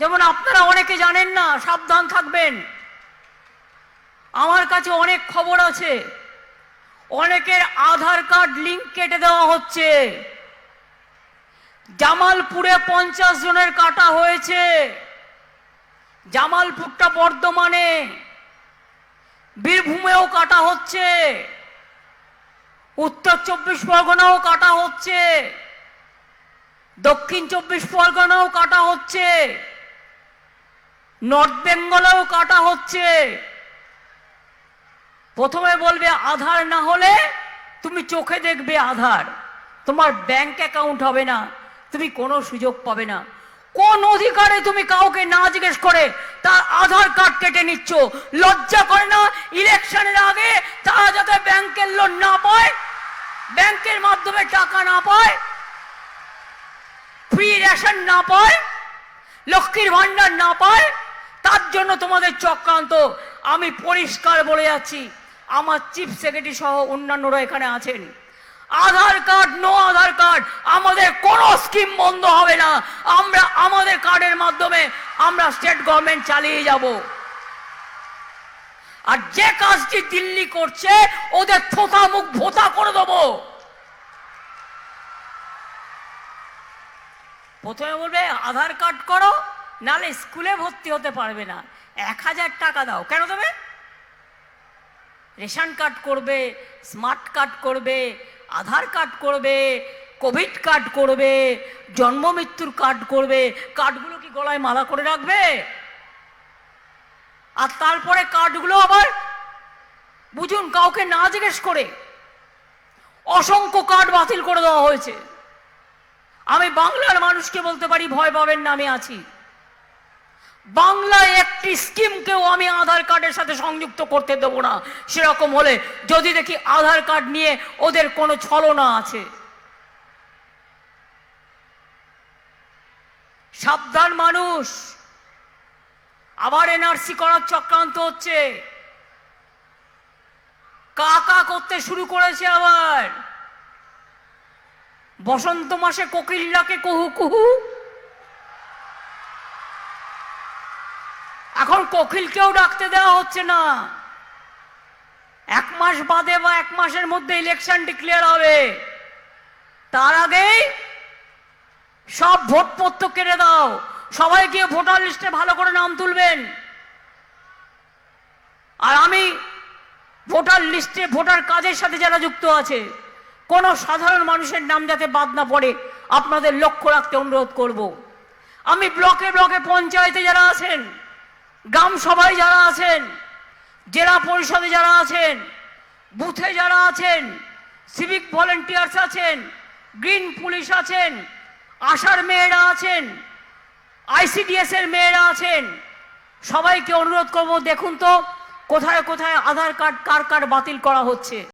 যেমন আপনারা অনেকে জানেন না, সাবধান থাকবেন। আমার কাছে অনেক খবর আছে। অনেকের আধার কার্ড লিঙ্ক কেটে দেওয়া হচ্ছে। জামালপুরে পঞ্চাশ জনের কাটা হয়েছে। জামালপুরটা বর্ধমানে। বীরভূমেও কাটা হচ্ছে। উত্তর চব্বিশ পরগনাও কাটা হচ্ছে। দক্ষিণ চব্বিশ পরগনাও কাটা হচ্ছে। নর্থ বেঙ্গলেও কাটা হচ্ছে। প্রথমে বলবে আধার না হলে তুমি চোখে দেখবে আধার। তোমার ব্যাংক অ্যাকাউন্ট হবে না, তুমি কোনো সুযোগ পাবে না। কোন অধিকারে তুমি কাউকে না জিজ্ঞেস করে তার আধার কার্ড কেটে নিচ্ছ? লজ্জা করে না? ইলেকশনের আগে তারা যাতে ব্যাংকের লোন না পায়, ব্যাংকের মাধ্যমে টাকা না পায় ফ্রি রেশন না পায়, লক্ষ্মীর ভান্ডার না পায় তার জন্য তোমাদের চক্রান্ত। আমি পরিষ্কার বলে যাচ্ছি, আমার চিফ সেক্রেটারি সহ অন্যান্যরা এখানে আছেন। Aadhaar card, no Aadhaar card, আমাদের কোনো স্কিম বন্ধ হবে না। আমরা, আমাদের কার্ডের মাধ্যমে আমরা স্টেট গভর্নমেন্ট চালিয়ে যাব। আর যে কাজটি দিল্লি করছে, ওদের থোতা মুখ ভোতা করে দেবো। প্রথমে বলবে, আধার কার্ড করো নালে স্কুলে ভর্তি হতে পারবে না। এক হাজার টাকা দাও। কেন দেবে? রেশন কার্ড করবে, স্মার্ট কার্ড করবে, আধার কার্ড করবে, কোভিড কার্ড করবে, জন্ম মৃত্যুর কার্ড করবে। কার্ডগুলো কি গলায় মালা করে রাখবে? আর তারপরে কার্ডগুলো আবার বুঝুন, কাউকে না জিজ্ঞেস করে অসংখ্য কার্ড বাতিল করে দেওয়া হয়েছে। আমি বাংলার মানুষকে বলতে পারি, ভয় পাবেন না, আমি আছি। বাংলায় একটি স্কিমকেও আমি আধার কার্ডের সাথে সংযুক্ত করতে দেব না। সেরকম হলে যদি দেখি আধার কার্ড নিয়ে ওদের কোনো ছলনা আছে। সাবধান মানুষ। আবার এনআরসি করার চক্রান্ত হচ্ছে। কাকা করতে শুরু করেছে আবার। বসন্ত মাসে কোকিল ডাকে কুহু কুহু। এখন কোকিলকেও ডাকতে দেওয়া হচ্ছে না। এক মাস বাদে বা এক মাসের মধ্যে ইলেকশন ডিক্লেয়ার হবে। তার আগেই সব ভোট ভোটপত্র কেড়ে দাও। সবাই গিয়ে ভোটার লিস্টে ভালো করে নাম তুলবেন। আর আমি ভোটার লিস্টে ভোটার কাজের সাথে যারা যুক্ত আছে, কোনো সাধারণ মানুষের নাম যাতে বাদ না পড়ে, আপনাদের লক্ষ্য রাখতে অনুরোধ করব। আমি ব্লকে ব্লকে পঞ্চায়েতে যারা আছেন গ্রাম সভায় যারা আছেন, জেলা পরিষদে যারা আছেন, বুথে যারা আছেন সিভিক ভলেন্টিয়ার্স আছেন গ্রিন পুলিশ আছেন, আশার মেয়েরা আছেন আইসিডিএসের মেয়েরা আছেন, সবাইকে অনুরোধ করব, দেখুন তো কোথায় কোথায় আধার কার্ড, কার কার্ড বাতিল করা হচ্ছে।